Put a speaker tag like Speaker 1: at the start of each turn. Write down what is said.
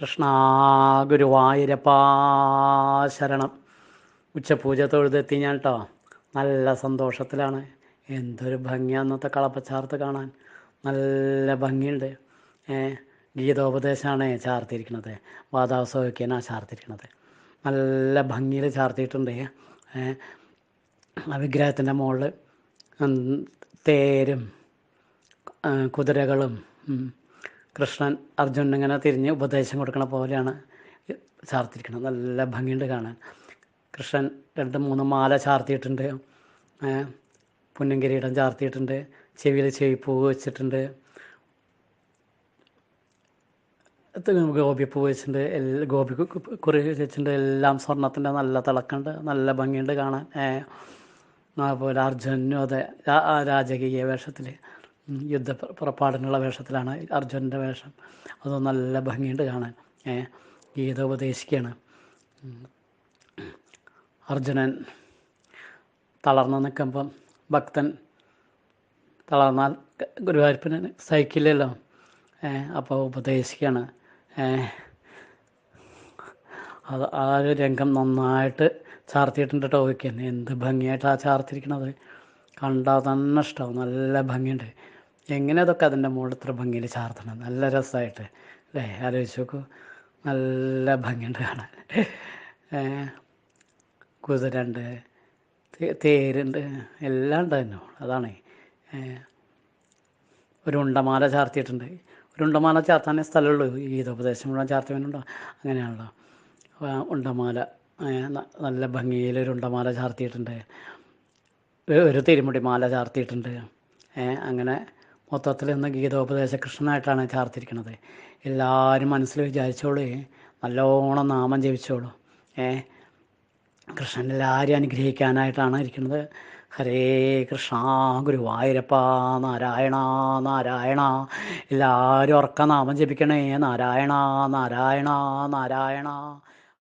Speaker 1: കൃഷ്ണ ഗുരുവായൂരപ്പാ ശരണം ഉച്ചപൂജ തൊഴുതെത്തി ഞാൻ കേട്ടോ നല്ല സന്തോഷത്തിലാണ്. എന്തൊരു ഭംഗിയാണ് അന്നത്തെ കളപ്പച്ചാർത്ത് കാണാൻ. നല്ല ഭംഗിയുണ്ട്. ഗീതോപദേശമാണ് ചാർത്തിയിരിക്കണത് വാതാവസമൊക്കെയാണ് ചാർത്തിയിരിക്കണത് നല്ല ഭംഗിയിൽ ചാർത്തിയിട്ടുണ്ട്. ആ വിഗ്രഹത്തിന്റെ മുകളിൽ തേരും കുതിരകളും കൃഷ്ണൻ അർജുനൻ ഇങ്ങനെ തിരിഞ്ഞ് ഉപദേശം കൊടുക്കണ പോലെയാണ് ചാർത്തിരിക്കുന്നത് നല്ല ഭംഗിയുണ്ട് കാണാൻ. കൃഷ്ണൻ രണ്ട് മൂന്ന് മാല ചാർത്തിയിട്ടുണ്ട്. പുന്നും കിരീടം ചാർത്തിയിട്ടുണ്ട്. ചെവിയിൽ ചെവിപ്പൂവ് വെച്ചിട്ടുണ്ട്. ഗോപിപ്പൂ വെച്ചിട്ടുണ്ട്. എല്ലാ ഗോപി കുറി വെച്ചിട്ടുണ്ട്. എല്ലാം സ്വർണത്തിന്റെ നല്ല തിളക്കമുണ്ട്. നല്ല ഭംഗിയുണ്ട് കാണാൻ. അതുപോലെ അർജുനും അതെ രാജകീയ വേഷത്തിൽ യുദ്ധ പുറപ്പാടിനുള്ള വേഷത്തിലാണ് അർജുനന്റെ വേഷം. അത് നല്ല ഭംഗിയുണ്ട് കാണാൻ. ഗീത ഉപദേശിക്കുകയാണ്. അർജുനൻ തളർന്ന് നിൽക്കുമ്പം ഭക്തൻ തളർന്നാൽ ഗുരുവായൂരപ്പന് സഹിക്കില്ലല്ലോ. അപ്പോൾ ഉപദേശിക്കുകയാണ് അത് ആ ഒരു രംഗം നന്നായിട്ട് ചാർത്തിയിട്ടുണ്ട് കേട്ടോ ഓക്കെ എന്ത് ഭംഗിയായിട്ടാണ് ചാർത്തിരിക്കണത്. കണ്ടാൽ തന്നെ ഇഷ്ടമാവും നല്ല ഭംഗിയുണ്ട്. എങ്ങനെ അതൊക്കെ അതിന്റെ മുകളിൽ ഇത്ര ഭംഗിയിൽ ചാർത്തണം? നല്ല രസമായിട്ട്. അല്ലേ? ആലോചിച്ച് നോക്കൂ. നല്ല ഭംഗിയുണ്ട് കാണാൻ. കുതിരണ്ട് തേരുണ്ട് എല്ലാം ഉണ്ട് തന്നെ അതാണ്. ഒരു ഉണ്ടമാല ചാർത്തിയിട്ടുണ്ട്. ഒരു ഉണ്ടമാല ചാർത്താനേ സ്ഥലമുള്ളൂ. ഗീതോപദേശം മുഴുവൻ ചാർത്തി വേണുണ്ടോ അങ്ങനെയാണല്ലോ ഉണ്ടമാല. നല്ല ഭംഗിയിൽ ഒരു ഉണ്ടമാല ചാർത്തിയിട്ടുണ്ട്. ഒരു തിരുമുടി മാല ചാർത്തിയിട്ടുണ്ട്. അങ്ങനെ മൊത്തത്തിൽ ഇന്ന് ഗീതോപദേശ കൃഷ്ണനായിട്ടാണ് ചാർത്തിരിക്കുന്നത് എല്ലാവരും മനസ്സിൽ വിചാരിച്ചോളൂ നല്ലോണം നാമം ജപിച്ചോളൂ. ഏ കൃഷ്ണൻ എല്ലാവരും അനുഗ്രഹിക്കാനായിട്ടാണ് ഇരിക്കുന്നത്. ഹരേ കൃഷ്ണ ഗുരുവായൂരപ്പ നാരായണ നാരായണ. എല്ലാവരും ഉറക്ക നാമം ജപിക്കണേ. നാരായണ നാരായണ നാരായണ.